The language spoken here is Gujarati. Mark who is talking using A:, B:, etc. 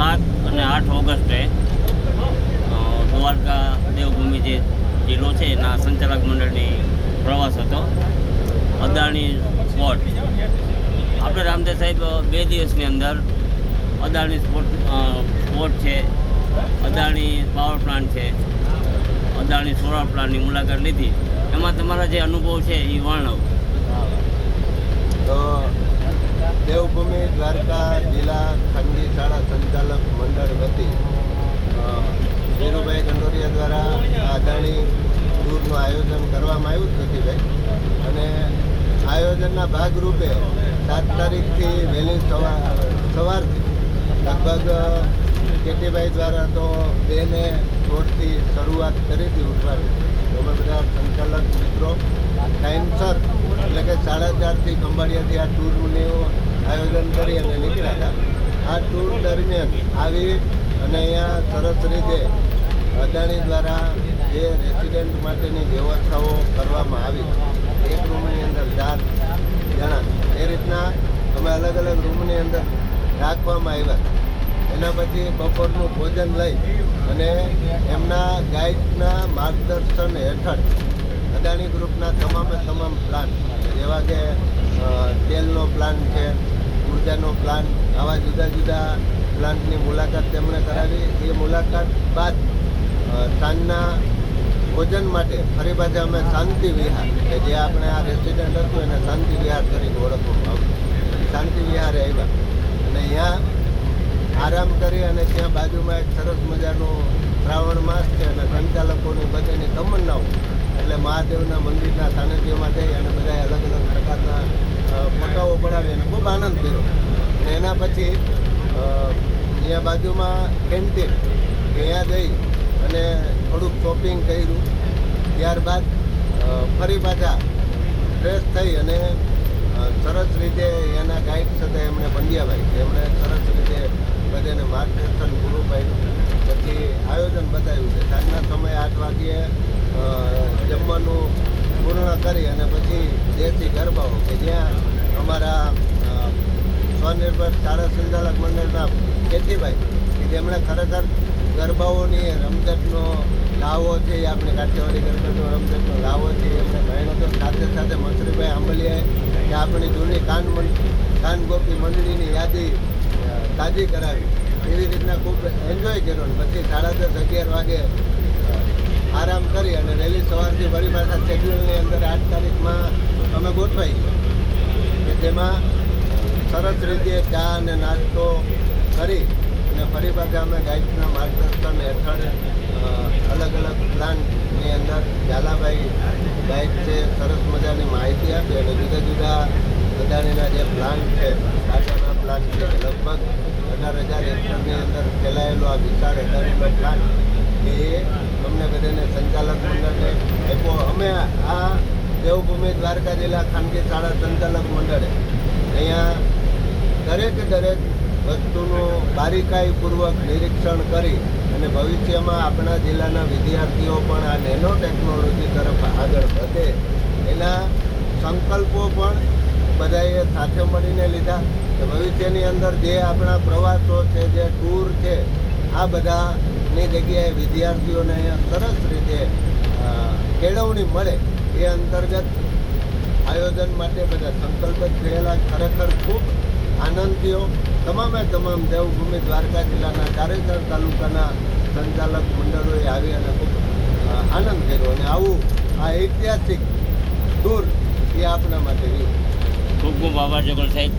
A: સાત અને આઠ ઓગસ્ટે દ્વારકા દેવભૂમિ જે જિલ્લો છે, એના સંચાલક મંડળની પ્રવાસ હતો. અદાણી સ્પોટ. આપણે રામદેવ સાહેબ બે દિવસની અંદર અદાણી સ્પોટ સ્પોટ છે, અદાણી પાવર પ્લાન્ટ છે, અદાણી સોલાર પ્લાન્ટની મુલાકાત લીધી. એમાં તમારા જે અનુભવ છે એ વર્ણવ.
B: તો દેવભૂમિ, દ્વારકા જિલ્લા ખાનગી શાળા સંચાલક મંડળ વતી ધીરુભાઈ કંડોરિયા દ્વારા આ ટૂરનું આયોજન કરવામાં આવ્યું જ નથી ભાઈ અને આયોજનના ભાગરૂપે સાત તારીખથી વહેલી સવાર સવારથી લગભગ કેટીભાઈ દ્વારા તો બેને રોડથી શરૂઆત કરી હતી ઉઠવાની. અમે બધા સંચાલક મિત્રો, ટાઈમસર, એટલે કે સાડા ચારથી ખંભાળિયાથી આ ટૂરનું આયોજન કરી અને નીકળ્યા હતા. આ ટૂર દરમિયાન આવી અને અહીંયા સરસ રીતે અદાણી દ્વારા જે રેસિડેન્ટ માટેની વ્યવસ્થાઓ કરવામાં આવી એક રૂમની અંદર ચાર જણા, એ રીતના અમે અલગ અલગ રૂમની અંદર રાખવામાં આવ્યા. એના પછી બપોરનું ભોજન લઈ અને એમના ગાઈડના માર્ગદર્શન હેઠળ અદાણી ગ્રુપના તમામે તમામ પ્લાન જેવા કે તેલનો પ્લાન છે ઉર્જાનો પ્લાન્ટ આવા જુદા જુદા પ્લાન્ટની મુલાકાત તેમણે કરાવી. એ મુલાકાત બાદ સાંજના ભોજન માટે ફરી પાછા અમે શાંતિ વિહાર, કે જે આપણે આ રેસિડેન્ટ હતું એને શાંતિ વિહાર તરીકે ઓળખવામાં આવ્યું શાંતિ વિહારે આવ્યા. અને અહીંયા આરામ કરી અને ત્યાં બાજુમાં એક સરસ મજાનું શ્રાવણ માસ છે અને સંચાલકોની બધાની તમન્નાઓ. એટલે મહાદેવના મંદિરના સાનિધ્યમાં જઈ અને બધાએ અલગ અલગ પ્રકારના ફોટાઓ પડાવી અને ખૂબ આનંદ કર્યો. અને એના પછી અહીંયા બાજુમાં કેન્ટીન ત્યાં જઈ અને થોડુંક શોપિંગ કર્યું. ત્યારબાદ ફરી પાછા ફ્રેશ થઈ અને સરસ રીતે એના ગાઈડ સાથે એમણે પંડ્યાભાઈ એમણે સરસ રીતે બધાને માર્ગદર્શન પૂરું પાડ્યું. પછી આયોજન બતાવ્યું છે. સાંજના સમયે આઠ વાગ્યે જમવાનું પૂર્ણ કરી અને પછી દેશી ગરબાઓ કે જ્યાં અમારા સ્વનિર્ભર શાળા સંચાલક મંડળના કેતીભાઈ કે જેમણે ખરેખર ગરબાઓની રમઝટનો લાવો છે આપણે કાઠિયાવાડી ગરબાનો રમઝટનો લાવો છે એમણે ભણ્યો હતો, સાથે સાથે મસરીભાઈ આંબલિયાએ કે આપણી જૂની કાન કાનગોપી કાન ગોપી મંડળીની યાદી તાજી કરાવી, એવી રીતના ખૂબ એન્જોય કર્યો પછી સાડા દસ અગિયાર વાગે આરામ કરી અને વહેલી સવારથી ફરી પાછા શેડ્યુલની અંદર આઠ તારીખમાં અમે ગોઠવાઈ કે જેમાં સરસ રીતે ચા અને નાસ્તો કરી અને ફરી પાછા અમે ગાઈડના માર્ગદર્શન હેઠળ અલગ અલગ પ્લાન્ટની અંદર ઝાલાભાઈ ગાઈડ છે, સરસ મજાની માહિતી આપી અને જુદા જુદા અદાણીના જે પ્લાન્ટ છે ટાટાના પ્લાન્ટ છે, લગભગ અઢાર હજાર હેક્ટરની અંદર ફેલાયેલો આ વિશાળ અદાણીનો પ્લાન્ટ એ અને સંચાલક મંડળને આપ્યો. અમે આ દેવભૂમિ દ્વારકા જિલ્લા ખાનગી શાળા સંચાલક મંડળે અહીંયા દરેકે દરેક વસ્તુનું બારીકાઈપૂર્વક નિરીક્ષણ કરી અને ભવિષ્યમાં આપણા જિલ્લાના વિદ્યાર્થીઓ પણ આ નેનો ટેકનોલોજી તરફ આગળ વધે એના સંકલ્પો પણ બધાએ સાથે મળીને લીધા. કે ભવિષ્યની અંદર જે આપણા પ્રવાસો છે, જે ટૂર છે આ બધાની જગ્યાએ વિદ્યાર્થીઓને સરસ રીતે કેળવણી મળે એ અંતર્ગત આયોજન માટે બધા સંકલ્પ થયેલા. ખરેખર ખૂબ આનંદ થયો. તમામે તમામ દેવભૂમિ દ્વારકા જિલ્લાના ચારેસર તાલુકાના સંચાલક મંડળોએ આવી અને ખૂબ આનંદ કર્યો. અને આવું આ ઐતિહાસિક ટૂર એ આપણા માટે રહ્યું.
A: ખૂબ ખૂબ આભાર જગલ સાહેબ.